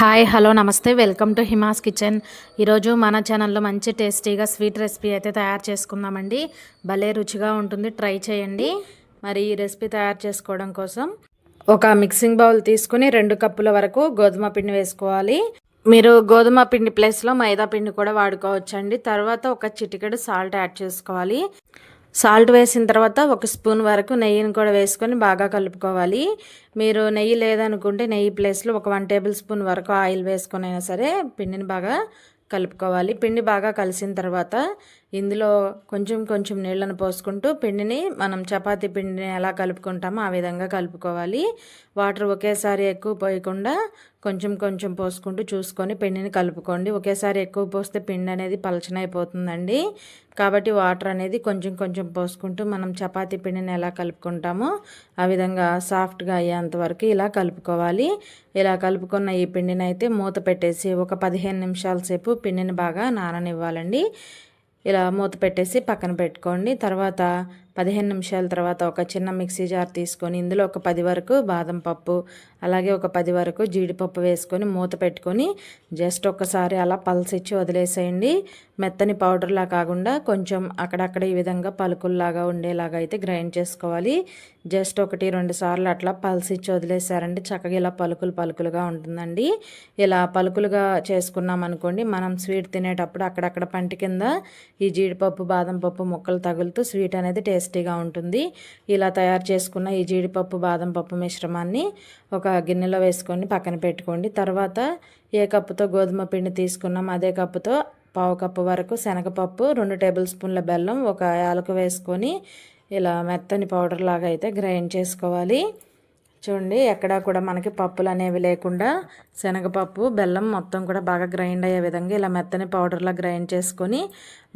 Hi hello నమస్తే. Welcome to Hima's kitchen. ఈరోజు మన ఛానల్లో మంచి టేస్టీగా స్వీట్ రెసిపీ అయితే తయారు చేసుకుందామండి. భలే రుచిగా ఉంటుంది. ట్రై చేయండి. మరి ఈ రెసిపీ తయారు చేసుకోవడం కోసం ఒక మిక్సింగ్ బౌల్ తీసుకుని రెండు కప్పుల వరకు గోధుమ పిండి వేసుకోవాలి. మీరు గోధుమ పిండి ప్లేస్లో మైదా పిండి కూడా వాడుకోవచ్చండి. తర్వాత ఒక చిటికెడు సాల్ట్ యాడ్ చేసుకోవాలి. సాల్ట్ వేసిన తర్వాత ఒక స్పూన్ వరకు నెయ్యిని కూడా వేసుకొని బాగా కలుపుకోవాలి. మీరు నెయ్యి లేదనుకుంటే నెయ్యి ప్లేస్లో ఒక వన్ టేబుల్ స్పూన్ వరకు ఆయిల్ వేసుకొని అయినా సరే పిండిని బాగా కలుపుకోవాలి. పిండి బాగా కలిసిన తర్వాత ఇందులో కొంచెం కొంచెం నీళ్ళను పోసుకుంటూ పిండిని మనం చపాతీ పిండిని ఎలా కలుపుకుంటామో ఆ విధంగా కలుపుకోవాలి. వాటర్ ఒకేసారి ఎక్కువ పోయకుండా కొంచెం కొంచెం పోసుకుంటూ చూసుకొని పిండిని కలుపుకోండి. ఒకేసారి ఎక్కువ పోస్తే పిండి అనేది పలచనైపోతుందండి. కాబట్టి వాటర్ అనేది కొంచెం కొంచెం పోసుకుంటూ మనం చపాతీ పిండిని ఎలా కలుపుకుంటామో ఆ విధంగా సాఫ్ట్గా అయ్యేంత వరకు ఇలా కలుపుకోవాలి. ఇలా కలుపుకున్న ఈ పిండిని అయితే మూత పెట్టేసి ఒక పదిహేను నిమిషాల సేపు పిండిని బాగా నాననివ్వాలండి. ఇలా మూత పెట్టేసి పక్కన పెట్టుకోండి. తర్వాత పదిహేను నిమిషాల తర్వాత ఒక చిన్న మిక్సీ జార్ తీసుకొని ఇందులో ఒక పది వరకు బాదం పప్పు అలాగే ఒక పది వరకు జీడిపప్పు వేసుకొని మూత పెట్టుకొని జస్ట్ ఒకసారి అలా పల్సిచ్చి వదిలేసేయండి. మెత్తని పౌడర్లా కాకుండా కొంచెం అక్కడక్కడ ఈ విధంగా పలుకుల్లాగా ఉండేలాగా అయితే గ్రైండ్ చేసుకోవాలి. జస్ట్ ఒకటి రెండు సార్లు అట్లా పల్సిచ్చి వదిలేసారండి చక్కగా ఇలా పలుకులు పలుకులుగా ఉంటుందండి. ఇలా పలుకులుగా చేసుకున్నాం అనుకోండి మనం స్వీట్ తినేటప్పుడు అక్కడక్కడ పంటి కింద ఈ జీడిపప్పు బాదం పప్పు ముక్కలు తగులుతూ స్వీట్ అనేది టేస్ట్ టేస్టీగా ఉంటుంది. ఇలా తయారు చేసుకున్న ఈ జీడిపప్పు బాదం పప్పు మిశ్రమాన్ని ఒక గిన్నెలో వేసుకొని పక్కన పెట్టుకోండి. తర్వాత ఏ కప్పుతో గోధుమ పిండి తీసుకున్నాం అదే కప్పుతో పావు కప్పు వరకు శనగపప్పు రెండు టేబుల్ స్పూన్ల బెల్లం ఒక యాలకు వేసుకొని ఇలా మెత్తని పౌడర్ లాగా అయితే గ్రైండ్ చేసుకోవాలి. చూడండి ఎక్కడా కూడా మనకి పప్పులు అనేవి లేకుండా శనగపప్పు బెల్లం మొత్తం కూడా బాగా గ్రైండ్ అయ్యే విధంగా ఇలా మెత్తని పౌడర్లా గ్రైండ్ చేసుకొని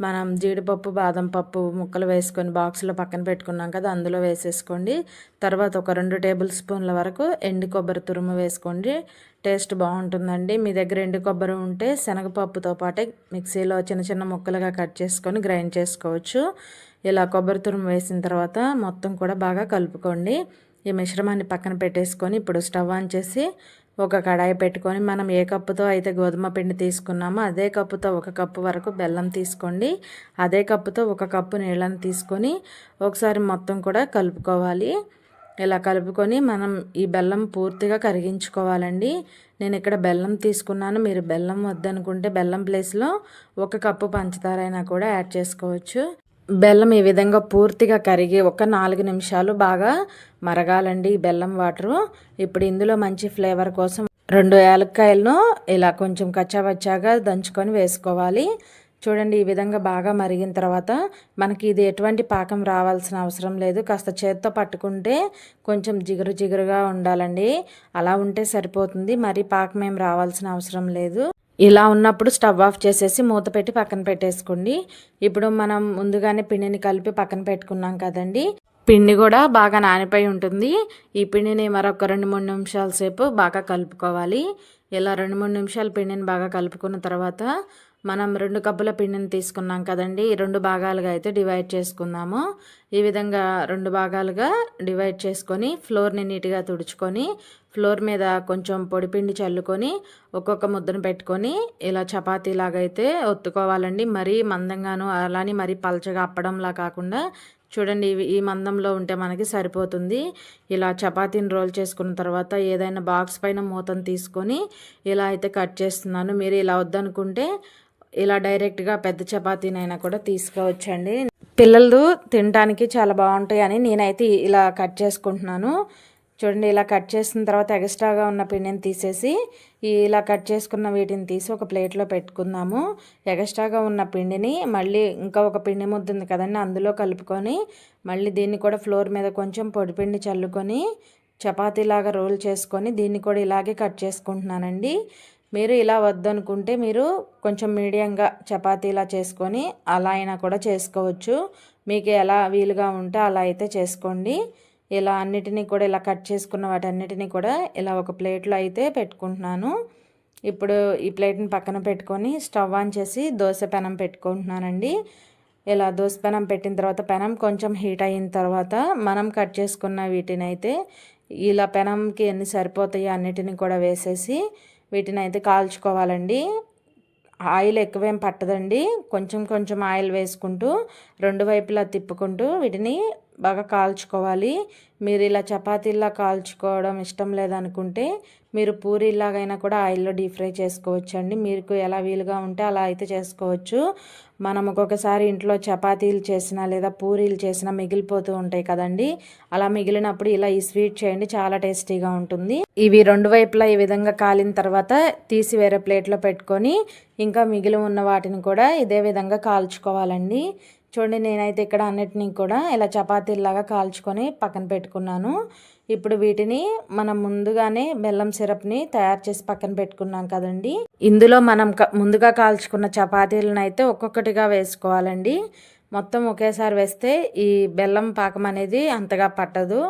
మనం జీడిపప్పు బాదం పప్పు ముక్కలు వేసుకొని బాక్స్లో పక్కన పెట్టుకున్నాం కదా అందులో వేసేసుకోండి. తర్వాత ఒక రెండు టేబుల్ స్పూన్ల వరకు ఎండు కొబ్బరి తురుము వేసుకోండి. టేస్ట్ బాగుంటుందండి. మీ దగ్గర ఎండు కొబ్బరి ఉంటే శనగపప్పుతో పాటే మిక్సీలో చిన్న చిన్న ముక్కలుగా కట్ చేసుకొని గ్రైండ్ చేసుకోవచ్చు. ఇలా కొబ్బరి తురుము వేసిన తర్వాత మొత్తం కూడా బాగా కలుపుకోండి. ఈ మిశ్రమాన్ని పక్కన పెట్టేసుకొని ఇప్పుడు స్టవ్ ఆన్ చేసి ఒక కడాయి పెట్టుకొని మనం ఏ కప్పుతో అయితే గోధుమ పిండి తీసుకున్నామో అదే కప్పుతో ఒక కప్పు వరకు బెల్లం తీసుకోండి. అదే కప్పుతో ఒక కప్పు నీళ్ళని తీసుకొని ఒకసారి మొత్తం కూడా కలుపుకోవాలి. ఇలా కలుపుకొని మనం ఈ బెల్లం పూర్తిగా కరిగించుకోవాలండి. నేను ఇక్కడ బెల్లం తీసుకున్నాను. మీరు బెల్లం వద్దనుకుంటే బెల్లం ప్లేస్లో ఒక కప్పు పంచదార అయినా కూడా యాడ్ చేసుకోవచ్చు. బెల్లం ఈ విధంగా పూర్తిగా కరిగి ఒక నాలుగు నిమిషాలు బాగా మరగాలండి ఈ బెల్లం వాటరు. ఇప్పుడు ఇందులో మంచి ఫ్లేవర్ కోసం రెండు యాలక్కాయలను ఇలా కొంచెం కచ్చాబచ్చాగా దంచుకొని వేసుకోవాలి. చూడండి ఈ విధంగా బాగా మరిగిన తర్వాత మనకి ఇది ఎటువంటి పాకం రావాల్సిన అవసరం లేదు. కాస్త చేత్తో పట్టుకుంటే కొంచెం జిగురు జిగురుగా ఉండాలండి. అలా ఉంటే సరిపోతుంది. మరి పాకం ఏం రావాల్సిన అవసరం లేదు. ఇలా ఉన్నప్పుడు స్టవ్ ఆఫ్ చేసేసి మూత పెట్టి పక్కన పెట్టేసుకోండి. ఇప్పుడు మనం ముందుగానే పిండిని కలిపి పక్కన పెట్టుకున్నాం కదండి. పిండి కూడా బాగా నానిపోయి ఉంటుంది. ఈ పిండిని మరొక రెండు మూడు నిమిషాల సేపు బాగా కలుపుకోవాలి. ఇలా రెండు మూడు నిమిషాలు పిండిని బాగా కలుపుకున్న తర్వాత మనం రెండు కప్పుల పిండిని తీసుకున్నాం కదండి. రెండు భాగాలుగా అయితే డివైడ్ చేసుకుందాము. ఈ విధంగా రెండు భాగాలుగా డివైడ్ చేసుకొని ఫ్లోర్ని నీట్గా తుడుచుకొని ఫ్లోర్ మీద కొంచెం పొడిపిండి చల్లుకొని ఒక్కొక్క ముద్దను పెట్టుకొని ఇలా చపాతీలాగా అయితే ఒత్తుకోవాలండి. మరీ మందంగాను అలానే మరీ పలచగా అప్పడంలా కాకుండా చూడండి ఈ మందంలో ఉంటే మనకి సరిపోతుంది. ఇలా చపాతీని రోల్ చేసుకున్న తర్వాత ఏదైనా బాక్స్ పైన మూతను తీసుకొని ఇలా అయితే కట్ చేస్తున్నాను. మీరు ఇలా వద్దనుకుంటే ఇలా డైరెక్ట్గా పెద్ద చపాతీనైనా కూడా తీసుకోవచ్చండి. పిల్లలు తినడానికి చాలా బాగుంటాయి నేనైతే ఇలా కట్ చేసుకుంటున్నాను. చూడండి ఇలా కట్ చేసిన తర్వాత ఎక్స్ట్రాగా ఉన్న పిండిని తీసేసి ఇలా కట్ చేసుకున్న వీటిని తీసి ఒక ప్లేట్లో పెట్టుకుందాము. ఎక్స్ట్రాగా ఉన్న పిండిని మళ్ళీ ఇంకా ఒక పిండి ముద్ద ఉంది కదండి అందులో కలుపుకొని మళ్ళీ దీన్ని కూడా ఫ్లోర్ మీద కొంచెం పొడిపిండి చల్లుకొని చపాతీలాగా రోల్ చేసుకొని దీన్ని కూడా ఇలాగే కట్ చేసుకుంటున్నానండి. మీరు ఇలా వద్దనుకుంటే మీరు కొంచెం మీడియంగా చపాతీలా చేసుకొని అలా అయినా కూడా చేసుకోవచ్చు. మీకు ఎలా వీలుగా ఉంటే అలా అయితే చేసుకోండి. ఇలా అన్నిటినీ కూడా ఇలా కట్ చేసుకున్న వాటన్నిటినీ కూడా ఇలా ఒక ప్లేట్లో అయితే పెట్టుకుంటున్నాను. ఇప్పుడు ఈ ప్లేట్ని పక్కన పెట్టుకొని స్టవ్ ఆన్ చేసి దోశ పెనం పెట్టుకుంటున్నానండి. ఇలా దోశ పెనం పెట్టిన తర్వాత పెనం కొంచెం హీట్ అయిన తర్వాత మనం కట్ చేసుకున్న వీటిని అయితే ఇలా పెనంకి ఎన్ని సరిపోతాయో అన్నిటిని కూడా వేసేసి వీటిని అయితే కాల్చుకోవాలండి. ఆయిల్ ఎక్కువేం పట్టదండి. కొంచెం కొంచెం ఆయిల్ వేసుకుంటూ రెండు వైపులా తిప్పుకుంటూ వీటిని బాగా కాల్చుకోవాలి. మీరు ఇలా చపాతీలా కాల్చుకోవడం ఇష్టం లేదనుకుంటే మీరు పూరీలాగైనా కూడా ఆయిల్లో డీప్ ఫ్రై చేసుకోవచ్చు అండి మీకు ఎలా వీలుగా ఉంటే అలా అయితే చేసుకోవచ్చు. మనం ఒక్కొక్కసారి ఇంట్లో చపాతీలు చేసినా లేదా పూరీలు చేసినా మిగిలిపోతూ ఉంటాయి కదండి. అలా మిగిలినప్పుడు ఇలా ఈ స్వీట్ చేయండి చాలా టేస్టీగా ఉంటుంది. ఇవి రెండు వైపులా ఈ విధంగా కాలిన తర్వాత తీసి వేరే ప్లేట్లో పెట్టుకొని ఇంకా మిగిలి ఉన్న వాటిని కూడా ఇదే విధంగా కాల్చుకోవాలండి. చూడండి నేనైతే ఇక్కడ అన్నిటినీ కూడా ఇలా చపాతీలాగా కాల్చుకొని పక్కన పెట్టుకున్నాను. ఇప్పుడు వీటిని మనం ముందుగానే బెల్లం సిరప్ని తయారు చేసి పక్కన పెట్టుకున్నాం కదండి. ఇందులో మనం ముందుగా కాల్చుకున్న చపాతీలను అయితే ఒక్కొక్కటిగా వేసుకోవాలండి. మొత్తం ఒకేసారి వేస్తే ఈ బెల్లం పాకం అనేది అంతగా పట్టదు.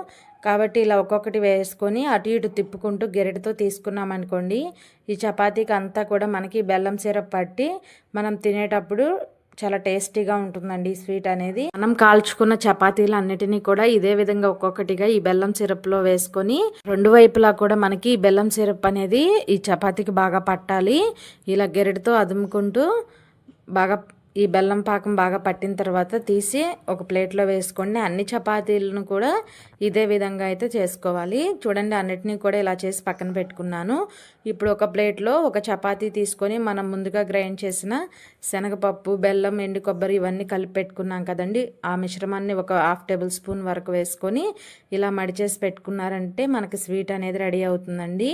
కాబట్టి ఇలా ఒక్కొక్కటి వేసుకొని అటు ఇటు తిప్పుకుంటూ గెరటితో తీసుకున్నామనుకోండి ఈ చపాతీకి అంతా కూడా మనకి బెల్లం సిరప్ పట్టి మనం తినేటప్పుడు చాలా టేస్టీగా ఉంటుందండి ఈ స్వీట్ అనేది. మనం కాల్చుకున్న చపాతీలు అన్నిటినీ కూడా ఇదే విధంగా ఒక్కొక్కటిగా ఈ బెల్లం సిరప్లో వేసుకొని రెండు వైపులా కూడా మనకి ఈ బెల్లం సిరప్ అనేది ఈ చపాతీకి బాగా పట్టాలి. ఇలా గెరటితో అదుముకుంటూ బాగా ఈ బెల్లం పాకం బాగా పట్టిన తర్వాత తీసి ఒక ప్లేట్లో వేసుకోండి అన్ని చపాతీలను కూడా ఇదే విధంగా అయితే చేసుకోవాలి. చూడండి అన్నిటినీ కూడా ఇలా చేసి పక్కన పెట్టుకున్నాను. ఇప్పుడు ఒక ప్లేట్లో ఒక చపాతీ తీసుకొని మనం ముందుగా గ్రైండ్ చేసిన శనగపప్పు బెల్లం ఎండు కొబ్బరి ఇవన్నీ కలిపి పెట్టుకున్నాం కదండి. ఆ మిశ్రమాన్ని ఒక హాఫ్ టేబుల్ స్పూన్ వరకు వేసుకొని ఇలా మడిచేసి పెట్టుకున్నారంటే మనకి స్వీట్ అనేది రెడీ అవుతుందండి.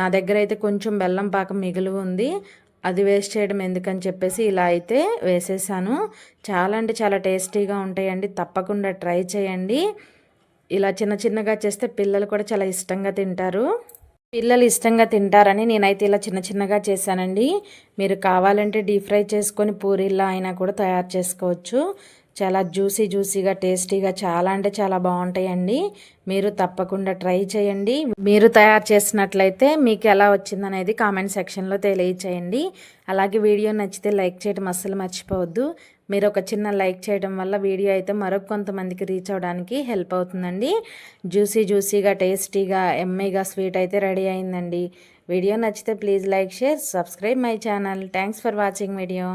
నా దగ్గర అయితే కొంచెం బెల్లం పాకం మిగులు ఉంది. అది వేస్ట్ చేయడం ఎందుకని చెప్పేసి ఇలా అయితే వేసేసాను. చాలా అంటే చాలా టేస్టీగా ఉంటాయండి. తప్పకుండా ట్రై చేయండి. ఇలా చిన్న చిన్నగా చేస్తే పిల్లలు కూడా చాలా ఇష్టంగా తింటారు. పిల్లలు ఇష్టంగా తింటారని నేనైతే ఇలా చిన్న చిన్నగా చేశానండి. మీరు కావాలంటే డీప్ ఫ్రై చేసుకొని పూరిలా అయినా కూడా తయారు చేసుకోవచ్చు. చాలా జ్యూసీ జ్యూసీగా టేస్టీగా చాలా అంటే చాలా బాగుంటాయండి. మీరు తప్పకుండా ట్రై చేయండి. మీరు తయారు చేసినట్లయితే మీకు ఎలా వచ్చిందనేది కామెంట్ సెక్షన్లో తెలియచేయండి. అలాగే వీడియో నచ్చితే లైక్ చేయడం అస్సలు మర్చిపోవద్దు. మీరు ఒక చిన్న లైక్ చేయడం వల్ల వీడియో అయితే మరొక కొంతమందికి రీచ్ అవ్వడానికి హెల్ప్ అవుతుందండి. జ్యూసీ జ్యూసీగా టేస్టీగా ఎమ్మీగా స్వీట్ అయితే రెడీ అయిందండి. వీడియో నచ్చితే please like share subscribe my channel. Thanks for watching video.